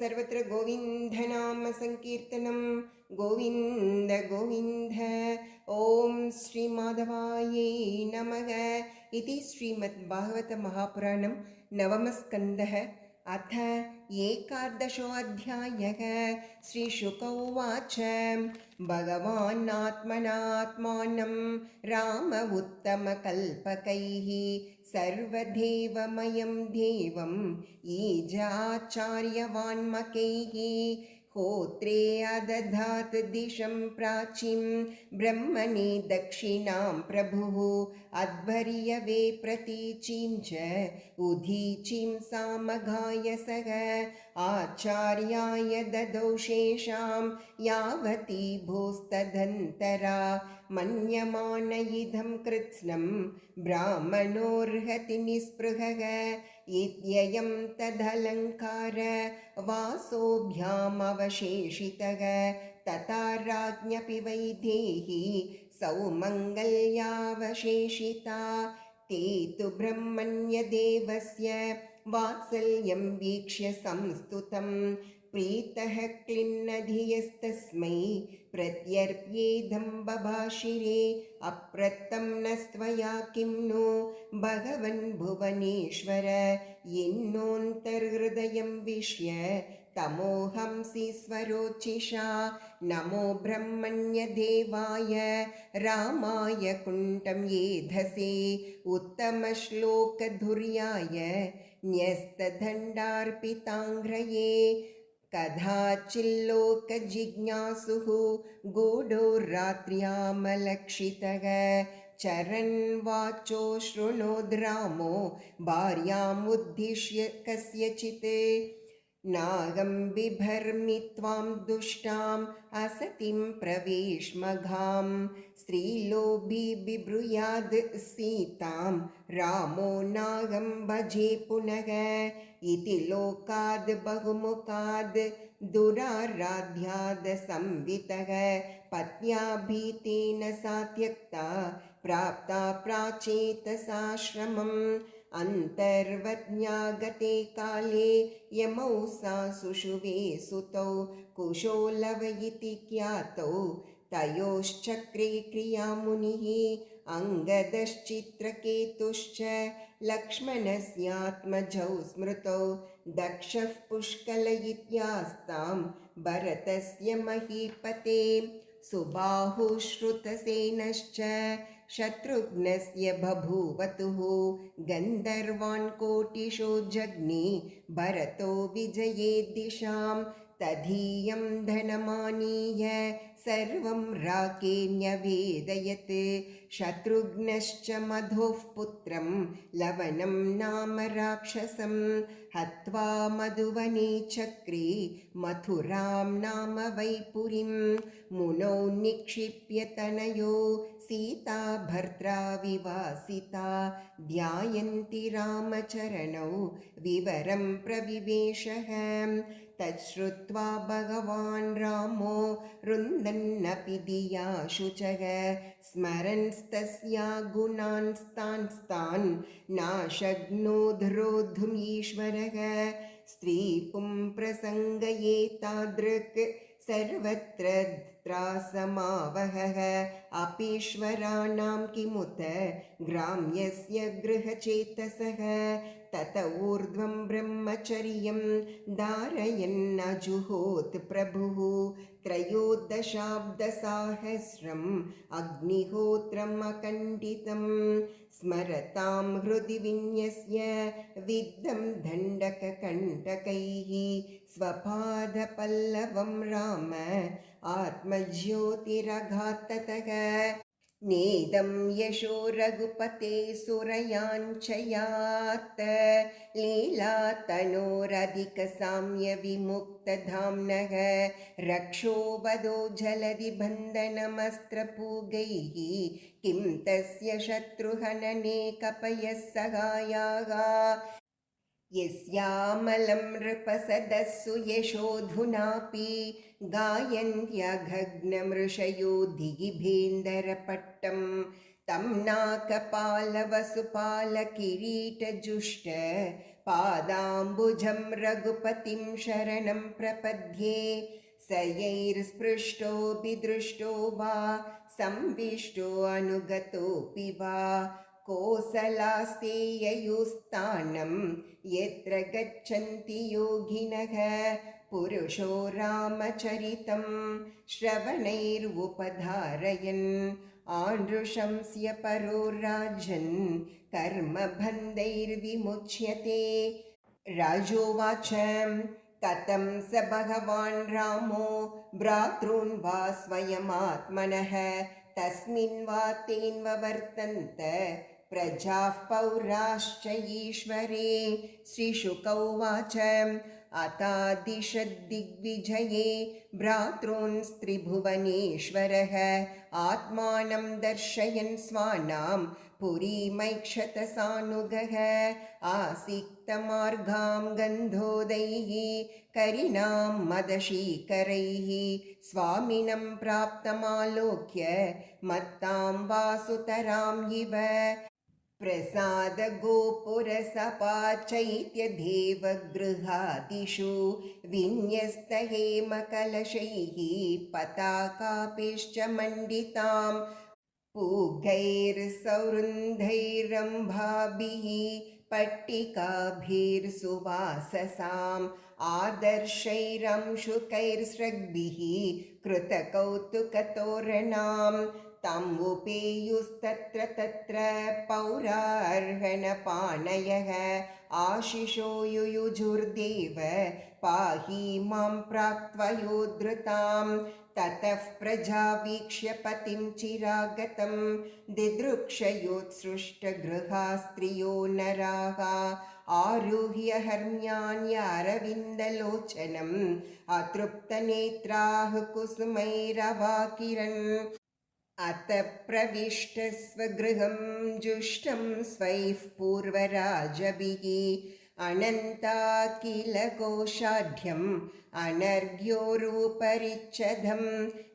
सर्वत्र गोविन्दनामसङ्कीर्तनं गोविंद गोविन्द ॐ श्रीमाधवायै नमः इति श्रीमद्भागवतमहापुराणं नवमस्कन्दः अथ एकादशोऽध्यायः। श्रीशुक उवाच। भगवानात्मनात्मानं राम उत्तमकल्पकैः सर्वदेवमयं देवम् ईजाचार्यवान्मकैः होत्रे अदधात् दिशं प्राचीं ब्रह्मणि दक्षिणां प्रभुः अध्वर्यवे प्रतीचीं च उदीचीं सामगाय सः आचार्याय ददौ शेषां यावती भोस्तदन्तरा मन्यमान इदं कृत्स्नं ब्राह्मणोर्हति निःस्पृहः इत्ययं तदलङ्कार वासोभ्यामवशेषितः तथा राज्ञपि वैदेही सौमङ्गल्यावशेषिता ते तु ब्रह्मण्यदेवस्य वात्सल्यं वीक्ष्य संस्तुतं प्रीतः क्लिन्नधियस्तस्मै प्रत्यर्प्येदं बभाषिरे अप्रत्तं न स्त्वया किं नो? भगवन् भुवनेश्वर यन्नोऽन्तर्हृदयं विश्य तमोहंसि स्वरोचिषा नमो ब्रह्मण्यदेवाय रामाय कुण्ठं येधसे उत्तमश्लोकधुर्याय न्यस्तदण्डार्पिताङ्घ्रये कदाचिल्लोकजिज्ञासुः गूढो रात्र्यामलक्षितः। चरन् वाचो शृणोद्रामो भार्यामुद्दिश्य कस्यचित्। नागं बिभर्मि त्वां दुष्टाम् असतिं प्रवेश्मघां स्त्रीलोभी बिब्रूयाद् सीतां रामो नागं भजे पुनः। इति लोकाद् बहुमुखाद् दुराराध्याद् संवितः। पत्न्या भीतेन सा त्यक्ता प्राप्ता प्राचेतसाश्रमम् अन्तर्वज्ञागते काले यमौ सा सुषुवे सुतौ कुशोलव इति ख्यातौ तयोश्चक्रे क्रियामुनिः अङ्गदश्चित्रकेतुश्च लक्ष्मणस्यात्मजौ स्मृतौ। दक्षः पुष्कल इत्यास्तां भरतस्य महीपते। सुबाहुश्रुतसेनश्च शत्रुघ्नस्य बभूवतुः गन्धर्वान् कोटिशो जग्नि भरतो विजये दिशां तदीयं धनमानीय सर्वं राके न्यवेदयत् शत्रुघ्नश्च मधोः पुत्रं नाम राक्षसं। हत्वा मधुवने चक्रे मथुरां नाम वैपुरीं। मुनौ निक्षिप्य तनयो सीता भर्त्रा विवासिता। ध्यायन्ति रामचरणौ विवरं प्रविवेशः। तच्छ्रुत्वा भगवान् रामो रुन्दन्नपि धिया शुचः स्मरन्स्तस्या गुणांस्तांस्तान् नाशग्नोधरोद्धुमीश्वरः स्त्रीपुं प्रसङ्गयेतादृक् सर्वत्र त्रासमावहः अपीश्वराणां किमुत? ग्राम्यस्य गृहचेतसः। तत ऊर्ध्वं ब्रह्मचर्यं धारयन्नजुहोत् प्रभुः। त्रयोदशाब्दसाहस्रम् अग्निहोत्रम् अकण्डितं स्मरतां हृदि विन्यस्य विद्धं दण्डककण्टकैः। स्वपादपल्लवं राम आत्मज्योतिरघात्ततः नेदं यशो रघुपते सुरयाञ्चयात् लीलातनोरधिकसाम्यविमुक्तधाम्नः रक्षो वदो जलधिबन्धनमस्त्रपूगैः किं तस्य शत्रुहनने कपयः सहायाः यस्यामलं नृपसदस्सु यशोऽधुनापि गायन्त्यघग्नमृषयो दिगिभेन्दरपट्टं तं नाकपालवसुपालकिरीटजुष्ट पादाम्बुजं रघुपतिं शरणं प्रपद्ये। स यैर्स्पृष्टोऽपि दृष्टो वा संविष्टो अनुगतोऽपि वा कोसलास्ते ययुस्थानं यत्र गच्छन्ति योगिनः पुरुषो रामचरितं श्रवणैर्वुपधारयन् आनृशंस्य परो राजन् कर्मबन्धैर्विमुच्यते राजोवाच कथं स भगवान् रामो भ्रातॄन् वा स्वयमात्मनः? तस्मिन् वा तेन्व वर्तन्त प्रजाः पौराश्च ईश्वरे श्रीशुक उवाच अतादिशद्दिग्विजये भ्रातॄन्स्त्रिभुवनेश्वरः आत्मानं दर्शयन् स्वानां पुरीमैक्षतसानुगः। आसिक्तमार्गां गन्धोदैः करिणां मदशीकरैः। स्वामिनं प्राप्तमालोक्य मत्तां वासुतराम् इव प्रसादगोपुरसपाचैत्यदेवगृहादिषु विन्यस्तहेमकलशैः पताकापिश्च मण्डितां पूगैर्सौरुन्धैरम्भाभिः पट्टिकाभिर्सुवाससाम् आदर्शैरंशुकैर्स्रग्भिः कृतकौतुकतोरणाम् तम् उपेयुस्तत्र तत्र पौरार्हणपाणयः। आशिषो युयुजुर्देव पाहि मां प्राक्त्वयोद्धृतां ततः प्रजा वीक्ष्य पतिं चिरागतं। दिदृक्षयोत्सृष्टगृहा स्त्रियो नराः। आरुह्य हर्म्यान्यारविन्दलोचनम् अतृप्तनेत्राः कुसुमैरवाकिरन् अत प्रविष्टस्वगृहं जुष्टं स्वैः पूर्वराजभिः। अनन्ताकिलकोशाढ्यम् अनर्घ्योरूपरिच्छदं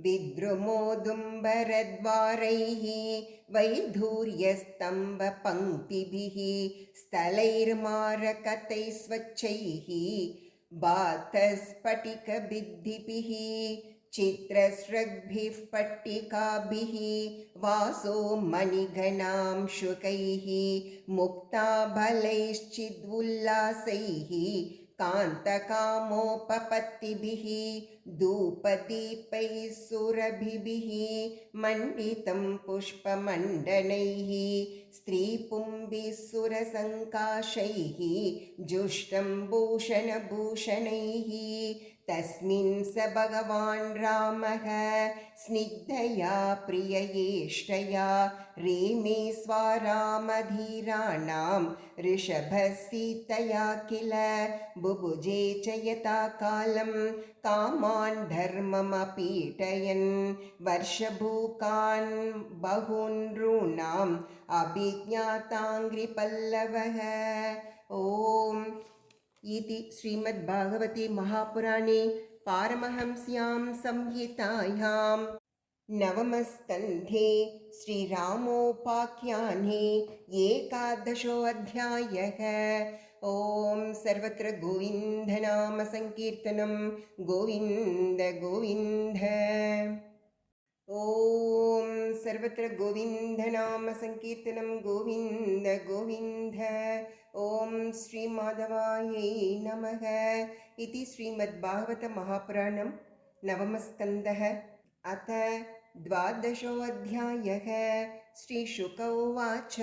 विद्रुमोदुम्बरद्वारैः वैधूर्यस्तम्भपङ्क्तिभिः स्थलैर्मारकतैः स्वच्छैः बातस्फटिकभिद्धिभिः चित्रस्रग्भिः पट्टिकाभिः वासो मणिगणां शुकैः मुक्ताबलैश्चिद्उल्लासैः कान्तकामोपपत्तिभिः धूपदीपैः सुरभिभिः मण्डितं पुष्पमण्डनैः स्त्रीपुम्भिः सुरसङ्काशैः जुष्टं भूषणभूषणैः तस्मिन् स भगवान् रामः स्निग्धया प्रिययेष्टया रेमे स्वारामधीराणां, ऋषभसीतया किल, बुभुजे च यथा कालं, कामान् धर्ममपीटयन् वर्षभूकान् बहून् नॄणाम्, अभिज्ञाताङ्घ्रिपल्लवः। ॐ इति श्रीमद्भागवते महापुराणे पारमहंस्यां संहितायां नवमस्कन्धे श्रीरामोपाख्याने एकादशोऽध्यायः। ॐ सर्वत्र गोविन्दनामसङ्कीर्तनं गोविन्द गोविन्द सर्वत्र गोविन्दनामसङ्कीर्तनं गोविन्द गोविन्द। ॐ श्रीमाधवायै नमः। इति श्रीमद्भागवतमहापुराणं नवमस्कन्दः अथ द्वादशोऽध्यायः। श्रीशुक उवाच,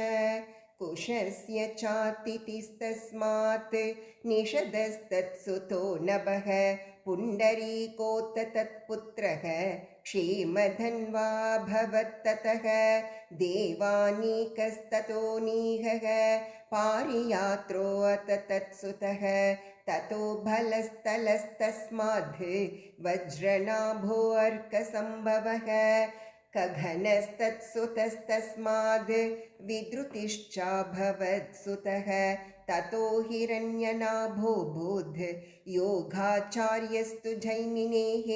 कुशस्य चातिथिस्तस्मात् निषदस्तत्सुतो नभः। पुण्डरीकोत्तत्पुत्रः श्रीमधन्वा भवत्ततः देवानीकस्ततो नीहः पारियात्रोऽततत्सुतः ततो बलस्तलस्तस्माद् वज्रनाभोऽर्कसम्भवः कघनस्तत्सुतस्तस्माद् विद्रुतिश्चाभवत्सुतः ततो हिरण्यनाभो बोध योगाचार्यस्तु जैमिनेः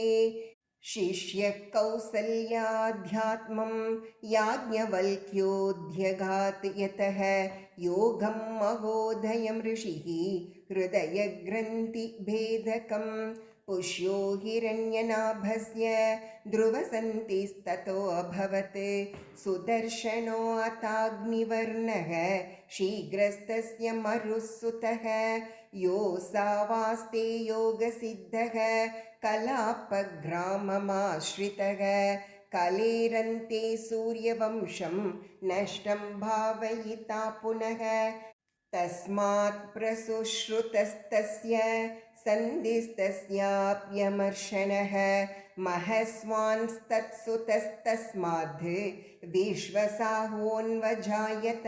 शिष्यः कौसल्याध्यात्मं याज्ञवल्क्योऽध्यगात् यतः योगं महोदयं ऋषिः हृदयग्रन्थिभेदकं पुष्यो हिरण्यनाभस्य ध्रुवसन्तिस्ततोऽभवत् सुदर्शनोऽताग्निवर्णः शीघ्रस्तस्य मरुःसुतः योऽसावास्ते योगसिद्धः कलापग्राममाश्रितः। कलेरन्ते सूर्यवंशं नष्टं भावयिता पुनः तस्मात् प्रसुश्रुतस्तस्य सन्धिस्तस्याप्यमर्शनः महस्वांस्तत्सुतस्तस्माद् विश्वसाहोन्वजायत।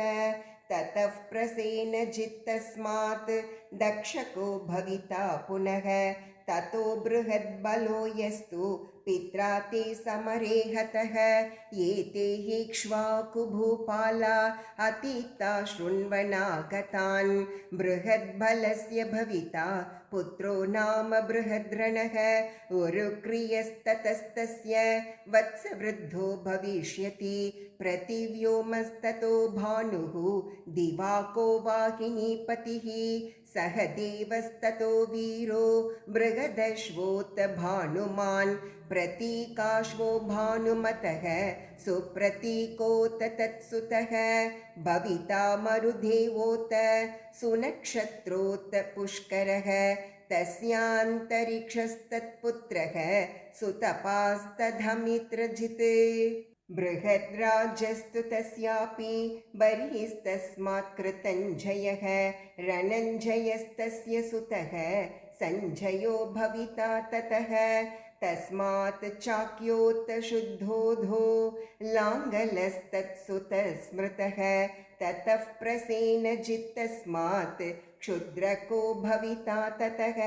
ततः प्रसेनजित्तस्मात् दक्षको भविता पुनः ततो बृहद्बलो यस्तु पित्रा ते समरे हतः एते हीक्ष्वाकुभूपाला अतीता शृण्वनागतान्। बृहद्बलस्य भविता, पुत्रो नाम बृहद्रणः उरुक्रियस्ततस्तस्य वत्सवृद्धो भविष्यति। प्रतिव्योमस्ततो भानुः, दिवाको वाहिनीपतिः सह देवस्ततो वीरो बृहदश्वोत भानुमान् प्रतीकाश्वो भानुमतः सुप्रतीकोत तत्सुतः भविता मरुदेवोत सुनक्षत्रोत पुष्करः, तस्यान्तरिक्षस्तत्पुत्रः, सुतपास्तधमित्रजित्। बृहद्राजस्तु तस्यापि, बर्हिस्तस्मात् कृतञ्जयः, रणञ्जयस्तस्य सुतः, सञ्जयो भविता ततः। तस्मात् चाक्योत्तशुद्धोधो लाङ्गलस्तत्सुतस्मृतः ततः प्रसेनजित्तस्मात् क्षुद्रको भविता ततः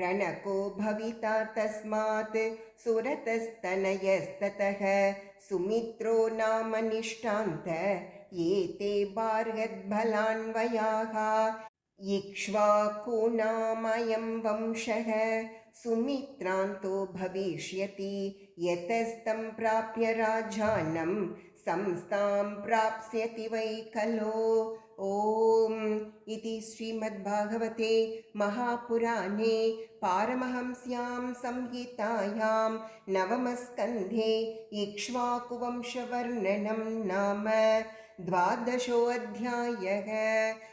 रणको भविता तस्मात् सुरतस्तनयस्ततः सुमित्रो नाम निष्ठान्त एते बार्हद्बलान्वयाः इक्ष्वाकूनामयं वंशः सुमित्रान्तो भविष्यति यतस्तं प्राप्य राजानं संस्थां प्राप्स्यति वै खलो। ॐ इति श्रीमद्भागवते महापुराणे पारमहंस्यां संहितायां नवमस्कन्धे इक्ष्वाकुवंशवर्णनं नाम द्वादशोऽध्यायः।